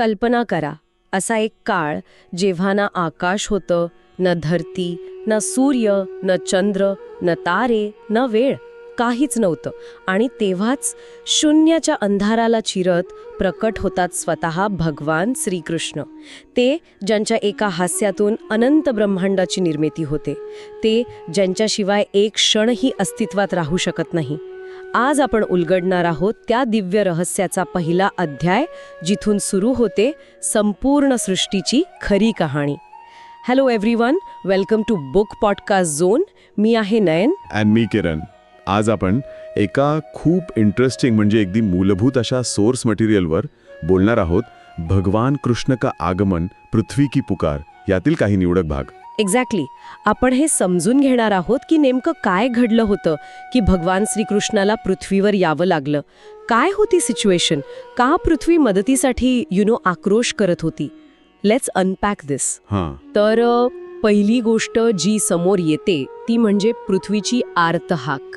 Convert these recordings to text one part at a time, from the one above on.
कल्पना करा. असा एक काळ जेव्हा ना आकाश होतं न धरती न सूर्य न चंद्र न तारे न वेळ काहीच नव्हतं. आणि तेव्हाच शून्याच्या अंधाराला चिरत प्रकट होतात स्वतः भगवान श्रीकृष्ण. ते ज्यांच्या एका हास्यातून अनंत ब्रह्मांडाची निर्मिती होते. ते ज्यांच्याशिवाय एक क्षणही अस्तित्वात राहू शकत नाही. आज आपण उलगडणार आहोत त्या दिव्य रहस्याचा पहिला अध्याय जिथून सुरू होते संपूर्ण सृष्टीची खरी कहाणी. Hello everyone welcome to book podcast zone मी आहे नयन. अँड मी किरण. आज आपण एका खूप इंटरेस्टिंग म्हणजे अगदी मूलभूत अशा सोर्स मटेरियलवर बोलणार आहोत भगवान कृष्ण का आगमन पृथ्वी की पुकार यातील काही निवडक भाग. एक्झॅक्टली आपण हे समजून घेणार आहोत की नेमकं काय घडलं होतं की भगवान श्रीकृष्णाला पृथ्वीवर यावं लागलं. काय होती सिच्युएशन का पृथ्वी मदतीसाठी यु नो आक्रोश करत होती? लेट्स अनपॅक दिस तर पहिली गोष्ट जी समोर येते ती म्हणजे पृथ्वीची आर्तहाक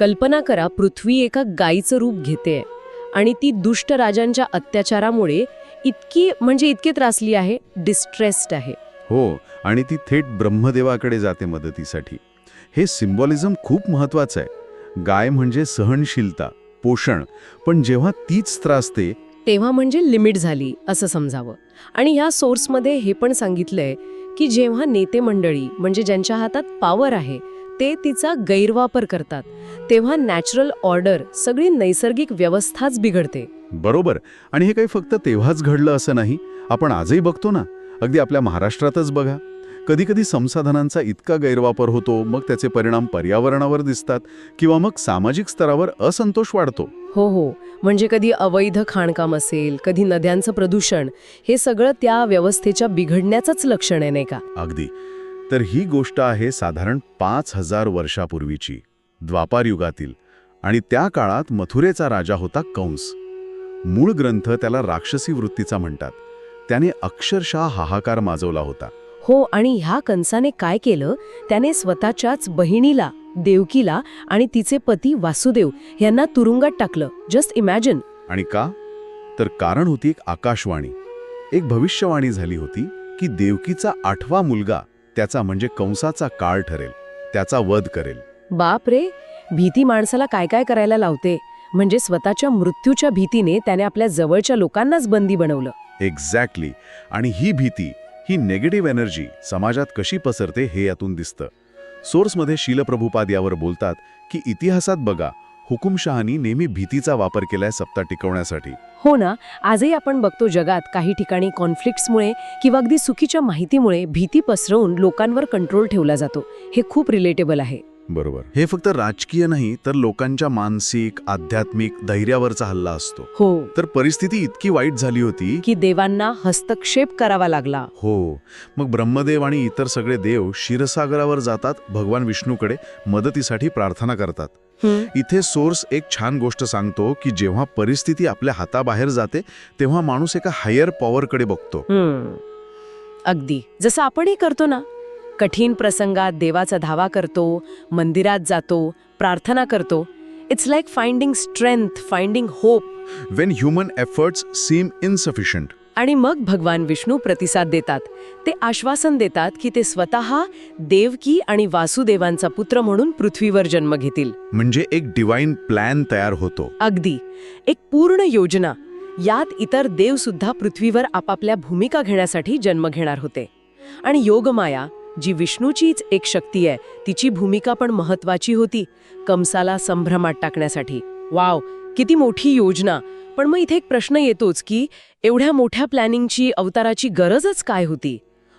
कल्पना करा पृथ्वी एका गायीचं रूप घेते आणि ती दुष्ट राजांच्या अत्याचारामुळे इतकी म्हणजे इतकी त्रासली आहे डिस्ट्रेस्ड आहे. हो आणि ती थेट ब्रह्मदेवाकडे जाते मदतीसाठी. हे सिम्बॉलिझम खूप महत्वाचं आहे. गाय म्हणजे सहनशीलता पोषण पण जेव्हा तीच त्रासते तेव्हा म्हणजे लिमिट झाली असं समजावं. आणि ह्या सोर्समध्ये हे पण सांगितलंय की जेव्हा नेते मंडळी म्हणजे ज्यांच्या हातात पॉवर आहे ते तिचा गैरवापर करतात तेव्हा नॅचरल ऑर्डर सगळी नैसर्गिक व्यवस्थाच बिघडते. बरोबर. आणि हे काही फक्त तेव्हाच घडलं असं नाही. आपण आजही बघतो ना अगदी आपल्या महाराष्ट्रातच बघा. कधीकधी संसाधनांचा इतका गैरवापर होतो मग त्याचे परिणाम पर्यावरणावर दिसतात किंवा मग सामाजिक स्तरावर असंतोष वाढतो. हो हो. म्हणजे कधी अवैध खाणकाम असेल कधी नद्यांचं प्रदूषण हे सगळं त्या व्यवस्थेच्या बिघडण्याचंच लक्षण आहे नाही का? अगदी. तर ही गोष्ट आहे साधारण पाच हजार वर्षापूर्वीची द्वापार युगातील आणि त्या काळात मथुरेचा राजा होता कंस. मूळ ग्रंथ त्याला राक्षसी वृत्तीचा म्हणतात. त्याने अक्षरशः हाहाकार माजवला होता. हो आणि ह्या कंसाने काय केलं? त्याने स्वतःच्याच बहिणीला देवकीला आणि तिचे पती वासुदेव यांना तुरुंगात टाकलं. जस्ट इमॅजिन आणि का? तर कारण होती एक आकाशवाणी. एक भविष्यवाणी झाली होती की देवकीचा आठवा मुलगा त्याचा म्हणजे कंसाचा काळ ठरेल. त्याचा वध करेल. बाप रे! भीती माणसाला काय काय करायला लावते? म्हणजे स्वतःच्या मृत्यूच्या भीतीने त्याने आपल्या जवळच्या लोकांनाच बंदी बनवलं. एक्झॅक्टली आणि ही भीती ही नेगेटिव्ह एनर्जी समाजात कशी पसरते हे यातून दिसतं. सोर्समध्ये शीलप्रभुपाद यावर बोलतात की इतिहासात बघा हुकुमशहानी नेहमी भीतीचा वापर केलाय सत्ता टिकवण्यासाठी. हो ना आजही आपण बघतो जगात काही ठिकाणी कॉन्फ्लिक्ट्समुळे किंवा अगदी चुकीच्या माहितीमुळे भीती पसरवून लोकांवर कंट्रोल ठेवला जातो. हे खूप रिलेटेबल आहे. बरोबर. हे फक्त राजकीय नाही तर लोकांच्या मानसिक आध्यात्मिक धैर्यावरचा हल्ला असतो. हो. तर परिस्थिती इतकी वाईट झाली होती. की देवांना हस्तक्षेप करावा लागला. हो. मग ब्रह्मदेव आणि इतर सगळे देव क्षीरसागरावर जातात भगवान विष्णूकडे मदतीसाठी प्रार्थना करतात. हं, इथे सोर्स एक छान गोष्ट सांगतो की जेव्हा परिस्थिती आपल्या हाताबाहेर जाते तेव्हा माणूस एका हायर पॉवरकडे बघतो. हं. अगदी. जसं आपणही करतो ना कठीण प्रसंगात देवाचा धावा करतो मंदिरात जातो प्रार्थना करतो. It's like finding strength finding hope when human efforts seem insufficient आणि मग भगवान विष्णू प्रतिसाद देतात. ते आश्वासन देतात की ते स्वतः देवकी आणि वासुदेवांचा पुत्र म्हणून पृथ्वीवर जन्म घेतील. म्हणजे एक डिवाइन प्लॅन तयार होतो. अगदी. एक पूर्ण योजना. यात इतर देव सुद्धा पृथ्वीवर आपापल्या भूमिका घेण्यासाठी जन्म घेणार होते. आणि योगमाया जी विष्णूचीच एक शक्ती आहे तिची भूमिका पण महत्वाची होती कंसाला संभ्रमात टाकण्यासाठी. वाव किती मोठी योजना. पण मग इथे एक प्रश्न येतोच की एवढ्या मोठ्या प्लॅनिंगची अवताराची गरजच काय होती?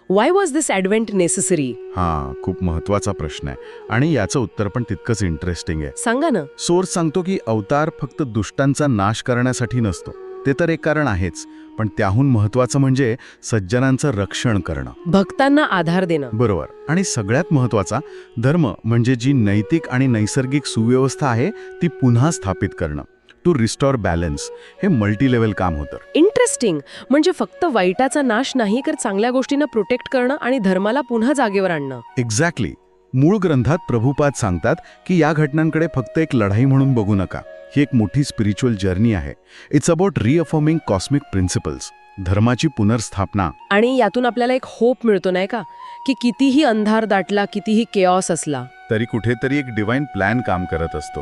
Why was this advent necessary हा खूप महत्त्वाचा प्रश्न आहे. आणि याचं उत्तर पण तितकंच इंटरेस्टिंग आहे. सांगा ना. सोर्स सांगतो की अवतार फक्त दुष्टांचा नाश करण्यासाठी नसतो. ते तर एक कारण आहेच पण त्याहून महत्वाचं म्हणजे सज्जनांचं रक्षण करणं. भक्तांना आधार देणं. बरोबर. आणि सगळ्यात महत्त्वाचा धर्म म्हणजे जी नैतिक आणि नैसर्गिक सुव्यवस्था आहे ती पुन्हा स्थापित करणं. टू रिस्टॉर बॅलन्स हे मल्टी लेवल काम होतं. इंटरेस्टिंग. म्हणजे फक्त वाईटाचा नाश नाही तर चांगल्या गोष्टींना प्रोटेक्ट करणं आणि धर्माला पुन्हा जागेवर आणणं. एक्झॅक्टली. मूळ ग्रंथात प्रभुपाद सांगतात की या घटनांकडे फक्त एक लढाई म्हणून बघू नका. ही एक मोठी स्पिरिच्युअल जर्नी आहे. It's about reaffirming cosmic principles धर्माची पुनर्स्थापना. आणि यातून आपल्याला एक होप मिळतो नाही का? की कितीही अंधार दाटला कितीही केऑस असला. तरी कुठेतरी एक डिवाइन प्लॅन काम करत असतो.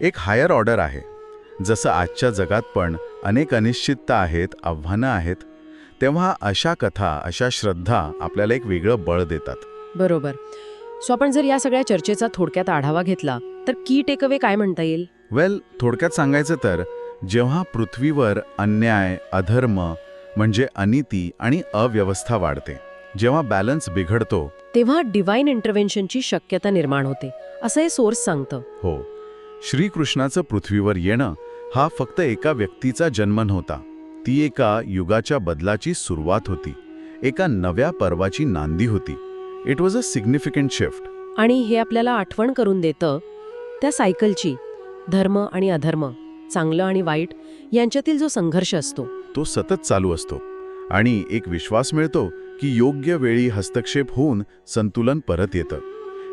एक हायर ऑर्डर आहे. जसं आजच्या जगात पण अनेक अनिश्चितता आहेत आव्हानं आहेत तेव्हा अशा कथा अशा श्रद्धा आपल्याला एक वेगळं बळ देतात. बरोबर. सो आपण जर या सगळ्या चर्चेचा थोडक्यात आढावा घेतला तर की टेकअवे काय म्हणता येईल? वेल थोडक्यात सांगायचं तर जेव्हा पृथ्वीवर अन्याय अधर्म म्हणजे अनिती आणि अव्यवस्था वाढते जेव्हा बॅलन्स बिघडतो तेव्हा डिवाइन इंटरव्हेन्शनची शक्यता निर्माण होते असं हे सोर्स सांगतं. हो. श्रीकृष्णाचं पृथ्वीवर येणं हा फक्त एका व्यक्तीचा जन्म नव्हता. ती एका युगाच्या बदलाची सुरुवात होती. एका नव्या पर्वाची नांदी होती. It was a significant shift आणि हे आपल्याला आठवण करून देतं त्या सायकलची धर्म आणि अधर्म चांगलं आणि वाईट यांच्यातील जो संघर्ष असतो. तो सतत चालू असतो. आणि एक विश्वास मिळतो की योग्य वेळी हस्तक्षेप होऊन संतुलन परत येतं.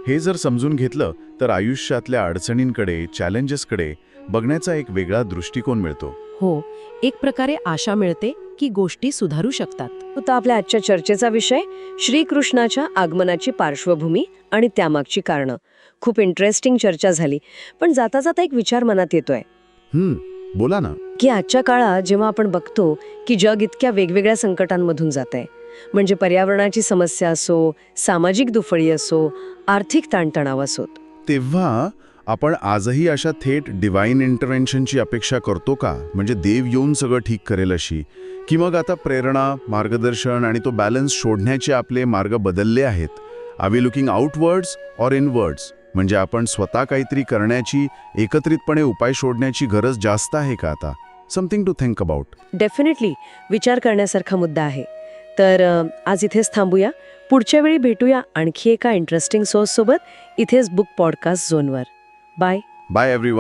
हे जर समजून घेतलं तर आयुष्यातल्या अडचणींकडे चॅलेंजेसकडे बघण्याचा एक वेगळा दृष्टिकोन मिळतो. हो एक प्रकारे आशा मिळते की गोष्टी सुधारू शकतात. होता आपल्या आजच्या चर्चेचा विषय श्रीकृष्णाच्या आगमनाची पार्श्वभूमी आणि त्यामागची कारणं. खूप इंटरेस्टिंग चर्चा झाली पण जाता जाता एक विचार मनात येतोय. हम्म बोला ना. की आजच्या काळात जेव्हा आपण बघतो की जग इतक्या वेगवेगळ्या संकटांमधून जात आहे म्हणजे पर्यावरणाची समस्या असो सामाजिक दुफळी असो आर्थिक ताणतणाव असोत. तेव्हा आपण आजही अशा थेट डिवाइन इंटरव्हेन्शनची अपेक्षा करतो का? म्हणजे देव येऊन सगळं ठीक करेल अशी? की मग आता प्रेरणा मार्गदर्शन आणि तो बॅलन्स शोधण्याचे आपले मार्ग बदलले आहेत? Are we looking outwards or inwards म्हणजे आपण स्वतः काहीतरी करण्याची एकत्रितपणे उपाय शोधण्याची गरज जास्त आहे का आता? Something to think about definitely विचार करण्यासारखा मुद्दा आहे. तर आज इथेच थांबूया. पुढच्या वेळी भेटूया आणखी एका इंटरेस्टिंग सोर्स सोबत. इथेच बुक पॉडकास्ट झोनवर Bye. Bye, everyone.